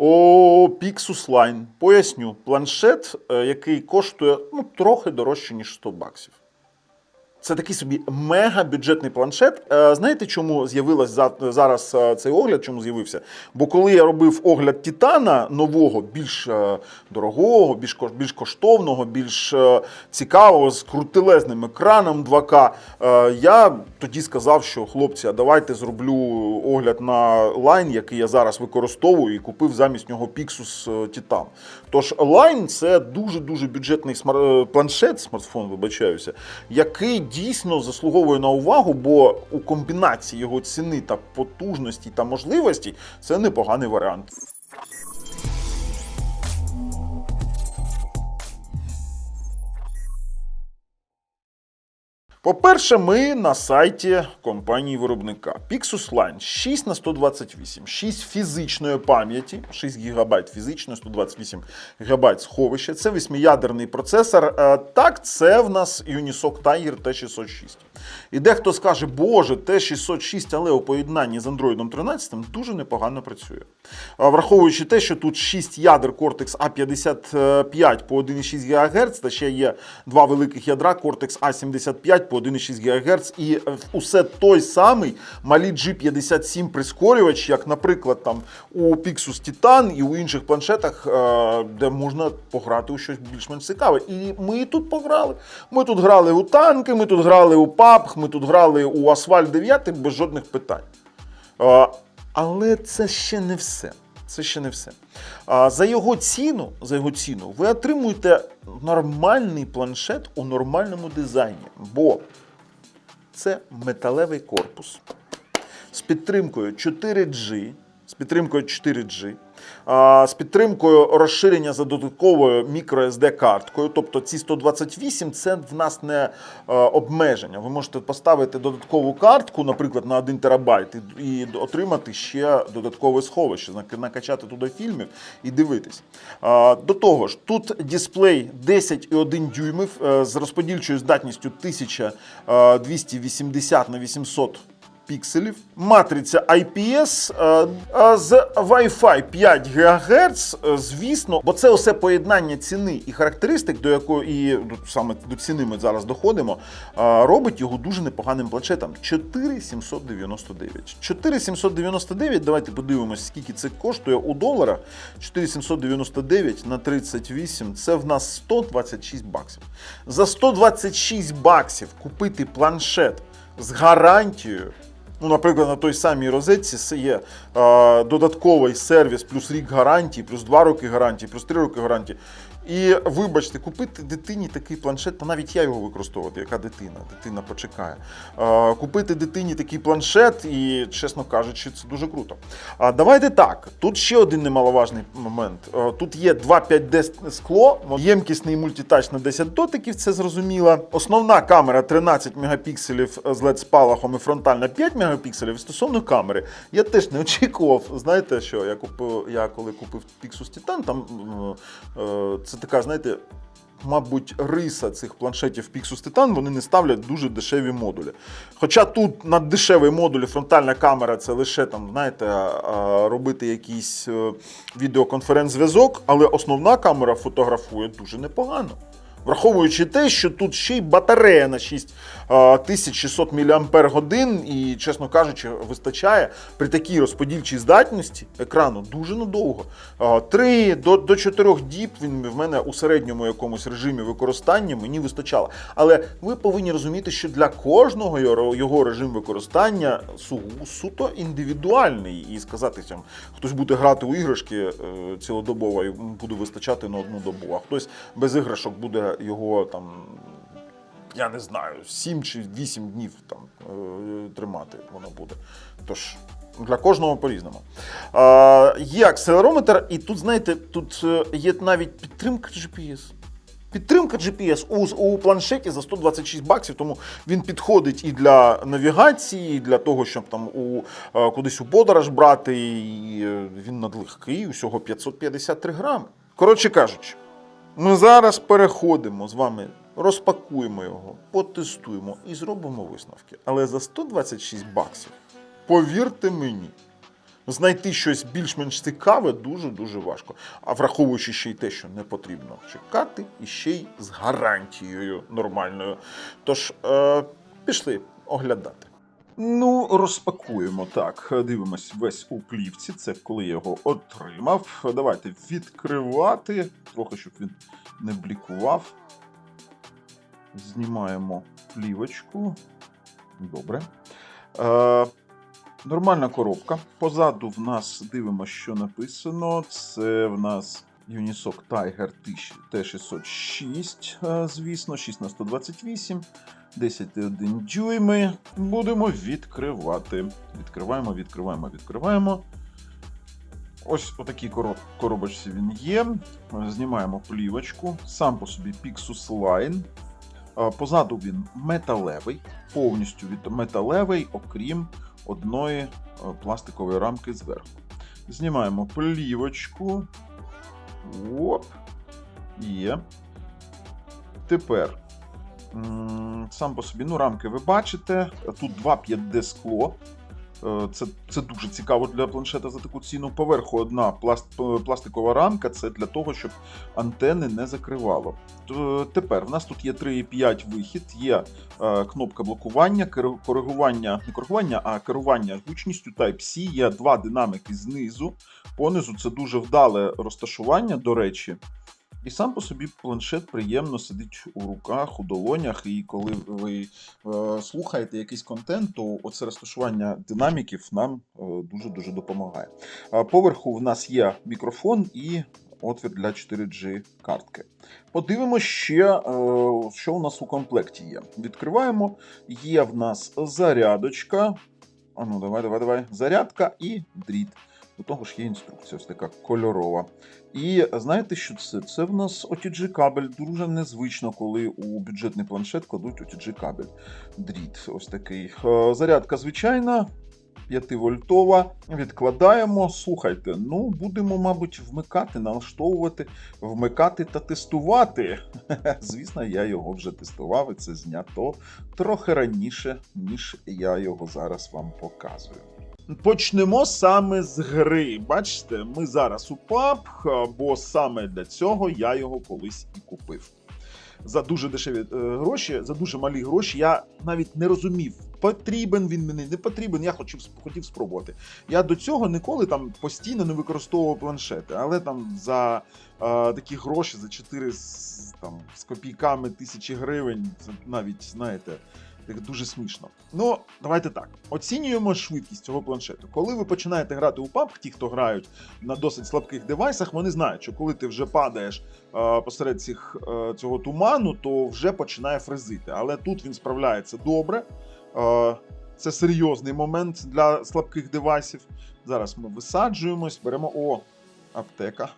О, Pixus Line. Поясню, планшет, е, який коштує ну, трохи дорожче, ніж 100 баксів. Це такий собі мега-бюджетний планшет. Е, Знаєте, чому з'явилась зараз е, цей огляд? Чому з'явився? Бо коли я робив огляд Титана нового, більш е, дорогого, більш більш коштовного, більш цікавого, з крутелезним екраном 2К, е, я тоді сказав, що хлопці, а давайте зроблю огляд на Line, який я зараз використовую, і купив замість нього е, Titan. Тож Line це дуже дуже бюджетний планшет, смартфон, вибачаюся, який дійсно заслуговує на увагу, бо у комбінації його ціни та потужності та можливості це непоганий варіант. По-перше, ми на сайті компанії виробника Pixus Line 6 на 128, 6 фізичної пам'яті, 6 ГБ фізичної, 128 ГБ сховища. Це восьмиядерний процесор. Е, Так, це в нас Unisoc Tiger T606. І дехто скаже, боже, T606, але у поєднанні з Android 13 дуже непогано працює. Враховуючи те, що тут 6 ядер Cortex A55 по 1,6 ГГц, та ще є два великих ядра Cortex A75 по 1,6 ГГц, і усе той самий малі G57 прискорювач, як, наприклад, там у Pixus Titan і у інших планшетах, е, де можна пограти у щось більш-менш цікаве. І ми тут пограли. Ми тут грали у танки, ми тут грали у PUBG, ми тут грали у Асфальт 9 без жодних питань. Але це ще не все. Це ще не все. За його ціну, за його ціну, ви отримуєте нормальний планшет у нормальному дизайні, бо це металевий корпус з підтримкою 4G, з підтримкою 4G, а, з підтримкою розширення за додатковою microSD карткою. Тобто ці 128 це в нас не е, обмеження. Ви можете поставити додаткову картку, наприклад, на 1 терабайт, і, отримати ще додаткове сховище, накачати туди фільмів і дивитись. До того ж, тут дисплей 10,1 дюймів е, з розподільчою здатністю 1280 на 800 пікселів, матриця IPS е, з Wi-Fi 5 ГГц, е, звісно, бо це усе поєднання ціни і характеристик, до якої і ну, саме до ціни ми зараз доходимо, е, робить його дуже непоганим планшетом. 4799. 4799, давайте подивимося, скільки це коштує у доларах. 4799 на 38, це в нас 126 баксів. За 126 баксів купити планшет з гарантією. Ну, наприклад, на той самій розетці є додатковий сервіс, плюс рік гарантії, плюс 2 роки гарантії, плюс 3 роки гарантії. І вибачте, купити дитині такий планшет, та навіть я його використовувати, яка дитина, дитина почекає. Купити дитині такий планшет, і, чесно кажучи, це дуже круто. А давайте так. Тут ще один немаловажний момент. Тут є 2,5D скло, ємкісний мультитач на 10 дотиків, це зрозуміло. Основна камера 13 мегапікселів з LED спалахом і фронтальна 5 мегапікселів. Стосовно камери, я теж не очікував. Знаєте, що я купив, я коли купив Pixus Titan, там е, е, це така, знаєте. Мабуть, риса цих планшетів Pixus Titan, вони не ставлять дуже дешеві модулі. Хоча тут на дешевий модулі фронтальна камера це лише там, знаєте, робити якийсь е, відеоконференц-зв'язок, але основна камера фотографує дуже непогано. Враховуючи те, що тут ще й батарея на 6600 мАч, і, чесно кажучи, вистачає при такій розподільчій здатності екрану дуже надовго. 3 до, до 4 діб він в мене у середньому якомусь режимі використання мені вистачало. Але ви повинні розуміти, що для кожного його режим використання су- суто індивідуальний. І сказати, що хтось буде грати у іграшки е, цілодобово і буде вистачати на одну добу, а хтось без іграшок буде його там. Я не знаю, 7 чи 8 днів там е, тримати воно буде. Тож для кожного по-різному. Є акселерометр, і тут, знаєте, тут е, є навіть підтримка GPS. Підтримка GPS у, у планшеті за 126 баксів, тому він підходить і для навігації, і для того, щоб там у, е, кудись у подорож брати. І він надлегкий, усього 553 грами. Коротше кажучи, ми зараз переходимо з вами, розпакуємо його, потестуємо і зробимо висновки. Але за 126 баксів, повірте мені, знайти щось більш-менш цікаве дуже-дуже важко. А враховуючи ще й те, що не потрібно чекати, і ще й з гарантією нормальною. Тож, е, пішли оглядати. Ну, розпакуємо так. Дивимось весь у плівці. Це коли я його отримав. Давайте відкривати, трохи щоб він не блікував. Знімаємо плівочку. Добре. Е, нормальна коробка. Позаду в нас дивимося, що написано. Це в нас Unisoc Tiger T606, е, звісно, 6 на 128. 10,1 дюйми. Будемо відкривати. Відкриваємо, відкриваємо, відкриваємо. Ось у такій коробочці він є. Знімаємо плівочку. Сам по собі Pixus Line. Позаду він металевий, повністю металевий, окрім одної пластикової рамки зверху. Знімаємо плівочку. Оп. Є. Тепер сам по собі, ну, рамки ви бачите. Тут 2 5D скло. Е, Це, це дуже цікаво для планшета за таку ціну. Поверху одна пласт, пластикова рамка, це для того, щоб антени не закривало. Тепер в нас тут є 3,5 вихід, є е, кнопка блокування, коригування, не коригування, а керування гучністю Type-C, є два динамики знизу. Понизу це дуже вдале розташування, до речі. І сам по собі планшет приємно сидить у руках, у долонях, і коли ви е, слухаєте якийсь контент, то оце розташування динаміків нам е, дуже-дуже допомагає. Поверху в нас є мікрофон і отвір для 4G картки. Подивимося ще, е, що у нас у комплекті є. Відкриваємо. Є в нас зарядочка. А ну, давай, давай, давай. Зарядка і дріт. До того ж є інструкція, ось така кольорова. І знаєте, що це? Це в нас OTG кабель. Дуже незвично, коли у бюджетний планшет кладуть OTG кабель. Дріт, ось такий. Е, Зарядка звичайна. 5-вольтова. Відкладаємо. Слухайте, ну будемо, мабуть, вмикати, налаштовувати, вмикати та тестувати. Звісно, я його вже тестував, і це знято трохи раніше, ніж я його зараз вам показую. Почнемо саме з гри. Бачите, ми зараз у PUBG, бо саме для цього я його колись і купив. За дуже дешеві е, гроші, за дуже малі гроші. Я навіть не розумів, потрібен він мені, не потрібен. Я хотів, хотів спробувати. Я до цього ніколи там постійно не використовував планшети, але там за е, такі гроші, за 4 з, там, з копійками тисячі гривень, це навіть, знаєте, дуже смішно. Ну, давайте так. Оцінюємо швидкість цього планшету. Коли ви починаєте грати у PUBG, ті, хто грають на досить слабких девайсах, вони знають, що коли ти вже падаєш е, посеред цих, е, цього туману, то вже починає фрезити. Але тут він справляється добре. Е, це серйозний момент для слабких девайсів. Зараз ми висаджуємось, беремо. О, аптека.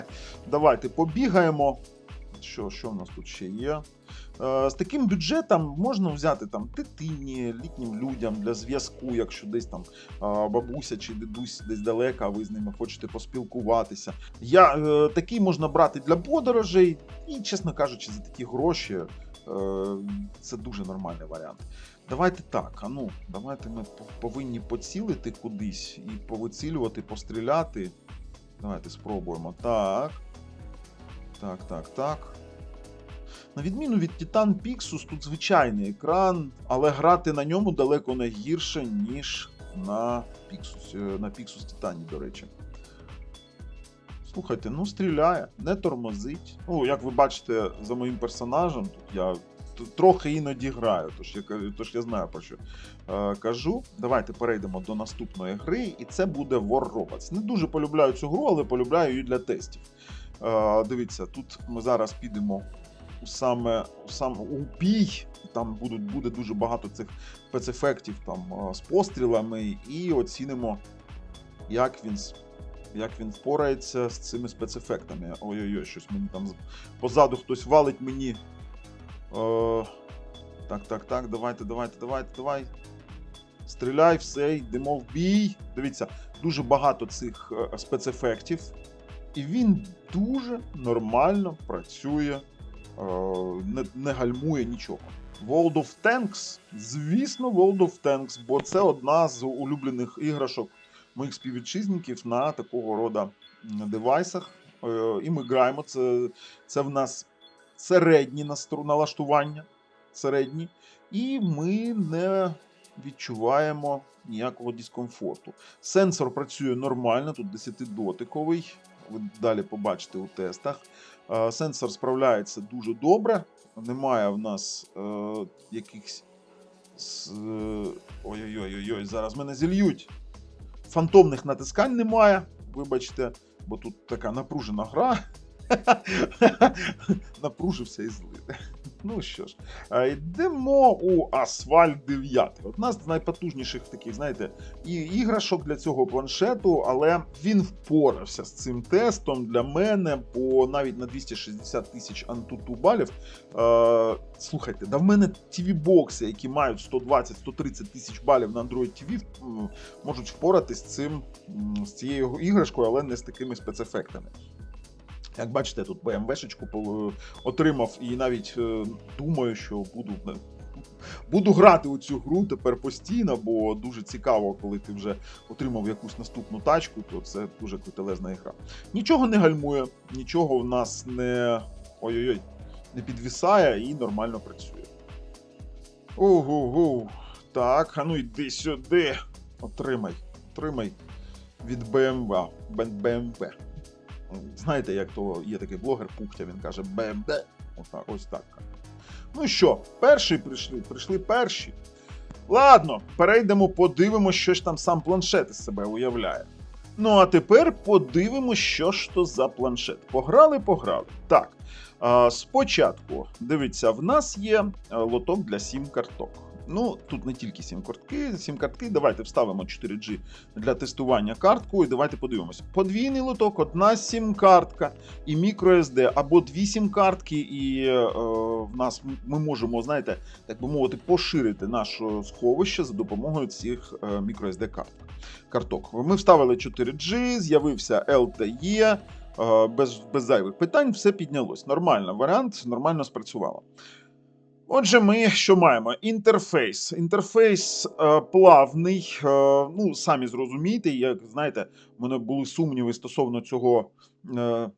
Давайте побігаємо. Що, що в нас тут ще є? Е, З таким бюджетом можна взяти там дитині, літнім людям для зв'язку, якщо десь там е, бабуся чи дідусь десь далеко, а ви з ними хочете поспілкуватися. Я, е, такий можна брати для подорожей, і, чесно кажучи, за такі гроші це дуже нормальний варіант. Давайте так, а ну, давайте ми повинні поцілити кудись і повицілювати, постріляти. Давайте спробуємо. Так. Так, так, так. На відміну від Titan Pixus, тут звичайний екран, але грати на ньому далеко не гірше, ніж на Pixus, е, на Pixus Titan, до речі. Слухайте, ну стріляє, не тормозить. Ну, як ви бачите, за моїм персонажем, тут я трохи іноді граю, тож я, тож я знаю про що е, кажу. Давайте перейдемо до наступної гри, і це буде War Robots. Не дуже полюбляю цю гру, але полюбляю її для тестів. Е, дивіться, тут ми зараз підемо саме сам у бій. Там будуть буде дуже багато цих спецефектів там е, з пострілами, і оцінимо, як він як він впорається з цими спецефектами. Ой-ой-ой, щось мені там позаду хтось валить мені. Е, так, так, так, давайте, давайте, давайте, давай. Стріляй, все, йдемо в бій. Дивіться, дуже багато цих е, спецефектів. І він дуже нормально працює, не, не гальмує нічого. World of Tanks, звісно, World of Tanks, бо це одна з улюблених іграшок моїх співвітчизників на такого роду девайсах. Е, І ми граємо. Це, це в нас середні налаштування. Середні. І ми не відчуваємо ніякого дискомфорту. Сенсор працює нормально, тут 10-дотиковий. Ви далі побачите у тестах. Е, Сенсор справляється дуже добре. Немає в нас е, якихось. е, Ой-ой-ой, зараз мене зільють. Фантомних натискань немає. Вибачте, бо тут така напружена гра. Напружився і злий. Ну що ж, е, йдемо у Асфальт 9. Одна з найпотужніших таких, знаєте, іграшок для цього планшету, але він впорався з цим тестом для мене, бо навіть на 260 тисяч антуту балів. Е, слухайте, да в мене tv бокси які мають 120-130 тисяч балів на Android TV, можуть впоратись з цим з цією іграшкою, але не з такими спецефектами. Як бачите, тут BMW-шечку отримав і навіть е, думаю, що буду, е, буду грати у цю гру тепер постійно, бо дуже цікаво, коли ти вже отримав якусь наступну тачку, то це дуже крутелезна гра. Нічого не гальмує, нічого в нас не ой-ой-ой, не підвисає і нормально працює. Ого-го. Так, а ну йди сюди. Отримай, отримай від BMW. BMW. Знаєте, як то є такий блогер Пухтя, він каже БМД. Отак, ось так. Ну що, перші прийшли, прийшли перші. Ладно, перейдемо, подивимося, що ж там сам планшет із себе уявляє. Ну а тепер подивимося, що ж то за планшет. Пограли, пограли. Так. Спочатку, дивіться, в нас є е, лоток для сім карток. Ну, тут не тільки сім картки, сім картки. Давайте вставимо 4G для тестування картку і давайте подивимося. Подвійний лоток, одна сім-картка і microSD, або дві сім-картки, і е, в нас ми можемо, знаєте, так би мовити, поширити наше сховище за допомогою цих е, microSD карт. карток. Ми вставили 4G, з'явився LTE. е, Без, без зайвих питань все піднялось. Нормально, варіант нормально спрацювало. Отже, ми що маємо? Інтерфейс. Інтерфейс е, плавний. Е, ну, самі зрозумієте, як знаєте, в мене були сумніви стосовно цього е,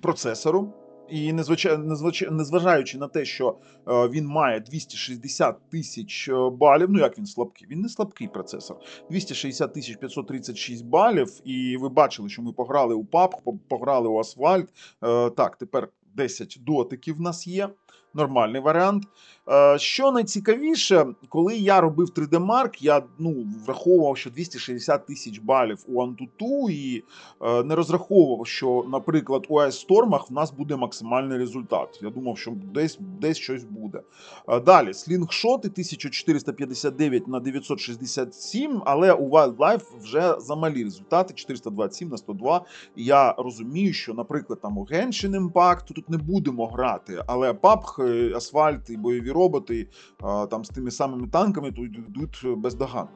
процесору. І незвичай- незважаючи на те, що е, він має 260 тисяч е, балів, ну як він слабкий? Він не слабкий процесор. 260 тисяч 536 балів, і ви бачили, що ми пограли у PUBG, пограли у Асфальт. Е, так, тепер 10 дотиків в нас є. Нормальний варіант. Е, Що найцікавіше, коли я робив 3D Mark, я ну, враховував, що 260 тисяч балів у Antutu і е, не розраховував, що, наприклад, у Storm в нас буде максимальний результат. Я думав, що десь, десь щось буде. Е, Далі, слінгшоти 1459 на 967, але у Wildlife вже замалі результати 427 на 102. І я розумію, що, наприклад, там у Genshin Impact тут не будемо грати, але PUBG, е, асфальт і бойові роботи е, там з тими самими танками тут йдуть бездоганно.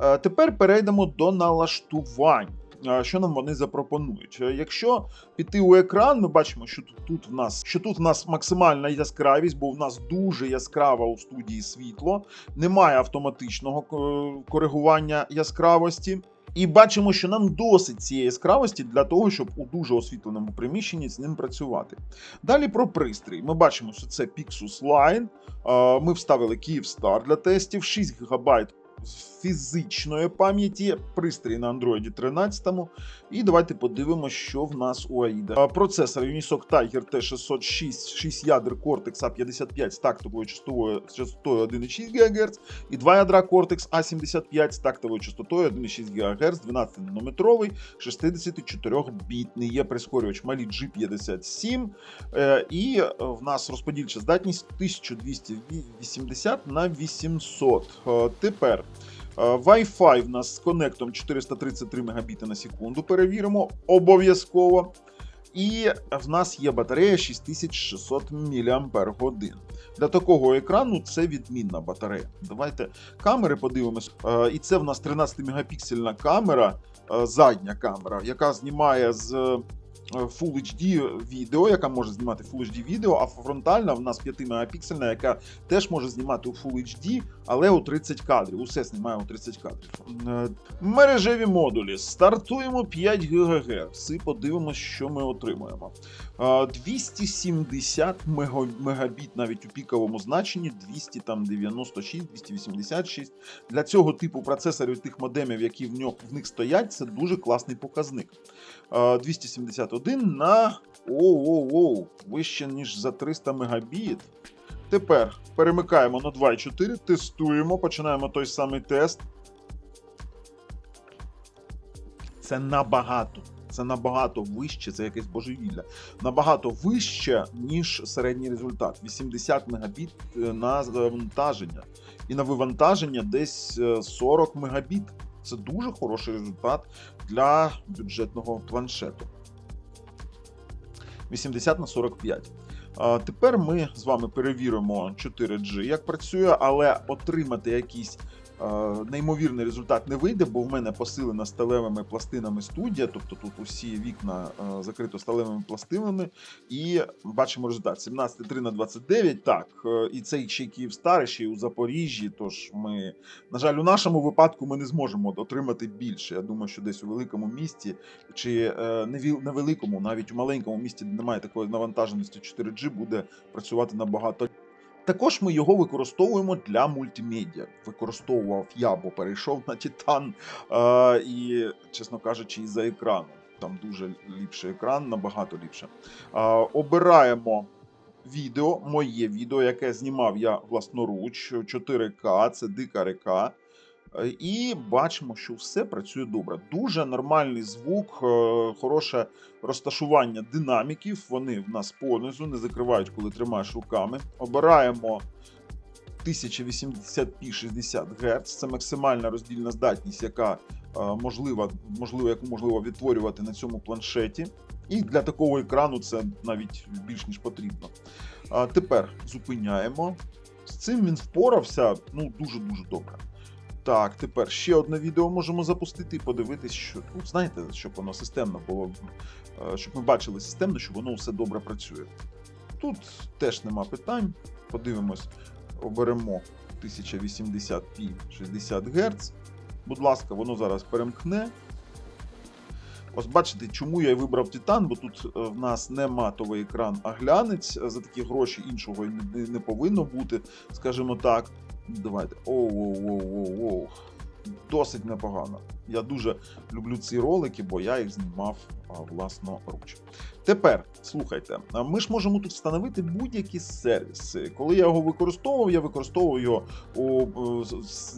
Е, Тепер перейдемо до налаштувань. Е, Що нам вони запропонують? Е, Якщо піти у екран, ми бачимо, що тут, в нас що тут в нас максимальна яскравість, бо в нас дуже яскраво у студії світло, немає автоматичного е, коригування яскравості. І бачимо, що нам досить цієї яскравості для того, щоб у дуже освітленому приміщенні з ним працювати. Далі про пристрій. Ми бачимо, що це Pixus Line. Ми вставили Kyivstar для тестів, 6 ГБ фізичної пам'яті, пристрій на Android 13. І давайте подивимося, що в нас у AIDA. Процесор Unisoc Tiger T606, 6 ядер Cortex A55 з тактовою частотою, частотою 1,6 ГГц і два ядра Cortex A75 з тактовою частотою 1,6 ГГц, 12-нанометровий, 64-бітний. Є прискорювач Mali G57. Е, І е, в нас розподільча здатність 1280 на 800. Е, Тепер Wi-Fi в нас з коннектом 433 Мбіти на секунду. Перевіримо обов'язково. І в нас є батарея 6600 мАч. Для такого екрану це відмінна батарея. Давайте камери подивимось. Е, І це в нас 13-мегапіксельна камера, е, задня камера, яка знімає з е, Е, Full HD відео, яка може знімати Full HD відео, а фронтальна в нас 5 мегапіксельна, яка теж може знімати у Full HD, але у 30 кадрів. Усе знімає у 30 кадрів. Е, мережеві модулі. Стартуємо 5 ГГц і подивимось, що ми отримуємо. 270 е, мегабіт навіть у піковому значенні, 296, 286. Для цього типу процесорів тих модемів, які в них стоять, це дуже класний показник. 271. Один на оу-оу-оу, вище ніж за 300 мегабіт. Тепер перемикаємо на 2,4, тестуємо, починаємо той самий тест. Це набагато. Це набагато вище, це якесь божевілля. Набагато вище, ніж середній результат. 80 мегабіт е, на завантаження. І на вивантаження десь е, 40 мегабіт. Це дуже хороший результат для бюджетного планшету. 80 на 45. А тепер ми з вами перевіримо 4G, як працює, але отримати якийсь е, неймовірний результат не вийде, бо в мене посилена сталевими пластинами студія, тобто тут усі вікна е, закрито сталевими пластинами, і бачимо результат 17,3 на 29. Так, е, і цей ще й Київстар, ще й у Запоріжжі. Тож ми, на жаль, у нашому випадку ми не зможемо отримати більше. Я думаю, що десь у великому місті чи е, не навіть у маленькому місті, де немає такої навантаженості 4G, буде працювати набагато. Також ми його використовуємо для мультимедіа. Використовував я, бо перейшов на Титан, е, і, чесно кажучи, і за екрану. Там дуже ліпший екран, набагато ліпше. Е, обираємо відео, моє відео, яке знімав я власноруч, 4К, це дика река. Е, І бачимо, що все працює добре. Дуже нормальний звук, е, хороше розташування динаміків. Вони в нас понизу, не закривають, коли тримаєш руками. Обираємо 1080p 60 Гц. Це максимальна роздільна здатність, яка е, можлива, можливо, яку можливо відтворювати на цьому планшеті. І для такого екрану це навіть більш ніж потрібно. Тепер зупиняємо. З цим він впорався ну дуже дуже добре. Так, тепер ще одне відео можемо запустити і подивитись, що ну, знаєте, щоб воно системно було, е, щоб ми бачили системно, що воно все добре працює. Тут теж нема питань. Подивимось, оберемо 1080p 60 Гц. Будь ласка, воно зараз перемкне. Ось бачите, чому я вибрав Titan, бо тут е, в нас не матовий екран, а глянець. Е, За такі гроші іншого не повинно бути, скажімо так. Давайте. Оу-оу-оу-оу-оу. Досить непогано. Я дуже люблю ці ролики, бо я їх знімав власноруч. Тепер слухайте, ми ж можемо тут встановити будь-які сервіси. Коли я його використовував, я використовував його у,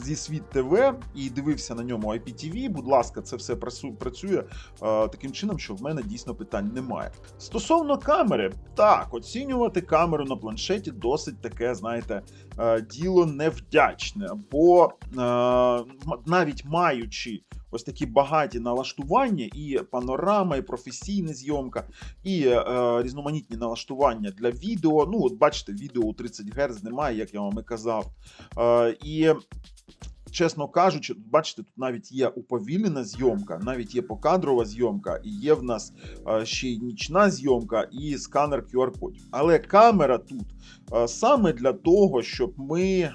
зі світ ТВ і дивився на ньому IPTV. Будь ласка, це все працю- працює таким чином, що в мене дійсно питань немає. Стосовно камери, так, оцінювати камеру на планшеті досить таке, знаєте, діло невдячне, бо навіть маючи ось такі багаті налаштування, і панорама, і професійна зйомка, і е, різноманітні налаштування для відео. Ну, от бачите, відео у 30 Гц немає, як я вам і казав. Е, і чесно кажучи, бачите, тут навіть є уповільнена зйомка, навіть є покадрова зйомка, і є в нас е, ще й нічна зйомка і сканер QR-кодів. Але камера тут е, саме для того, щоб ми е,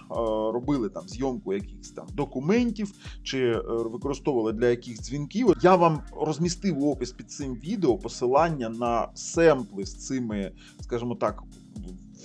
робили там зйомку якихось там документів чи використовували для якихось дзвінків. Я вам розмістив у опис під цим відео посилання на семпли з цими, скажімо так.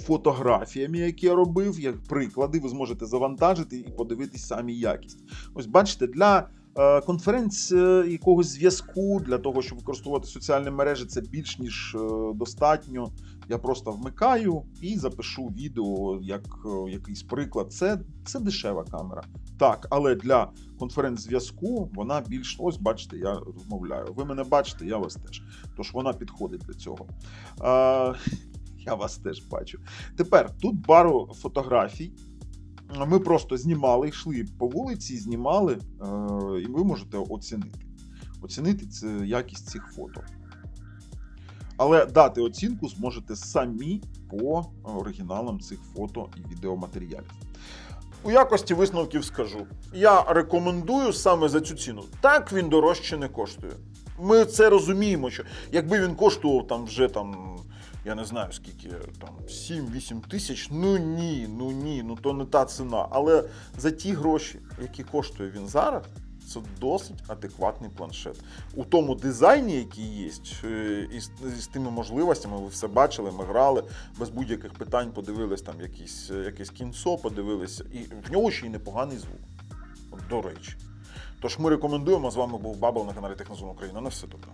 Фотографіями, які я робив, як приклади, ви зможете завантажити і подивитись самі якість. Ось бачите, для е, конференц е, якогось зв'язку, для того, щоб використовувати соціальні мережі, це більш ніж е, достатньо. Я просто вмикаю і запишу відео як якийсь приклад. Це, це дешева камера. Так, але для конференц-зв'язку вона більш ось бачите, я розмовляю. Ви мене бачите, я вас теж. Тож вона підходить для цього. Е, я вас теж бачу. Тепер тут пару фотографій. Ми просто знімали, йшли по вулиці, знімали, е, і ви можете оцінити. Оцінити це якість цих фото. Але дати оцінку зможете самі по оригіналам цих фото і відеоматеріалів. У якості висновків скажу: я рекомендую саме за цю ціну. Так він дорожче не коштує. ми це розуміємо, що якби він коштував там вже там. Я не знаю скільки там 7-8 тисяч. Ну ні, ну ні, ну то не та ціна. Але за ті гроші, які коштує він зараз, це досить адекватний планшет. У тому дизайні, який є, е, і з, тими можливостями, ви все бачили, ми грали без будь-яких питань, подивились там якісь, е, якесь кінцо, подивилися. І в нього ще й непоганий звук. От, До речі. Тож ми рекомендуємо. З вами був Бабл на каналі Технозон Україна. На все добре.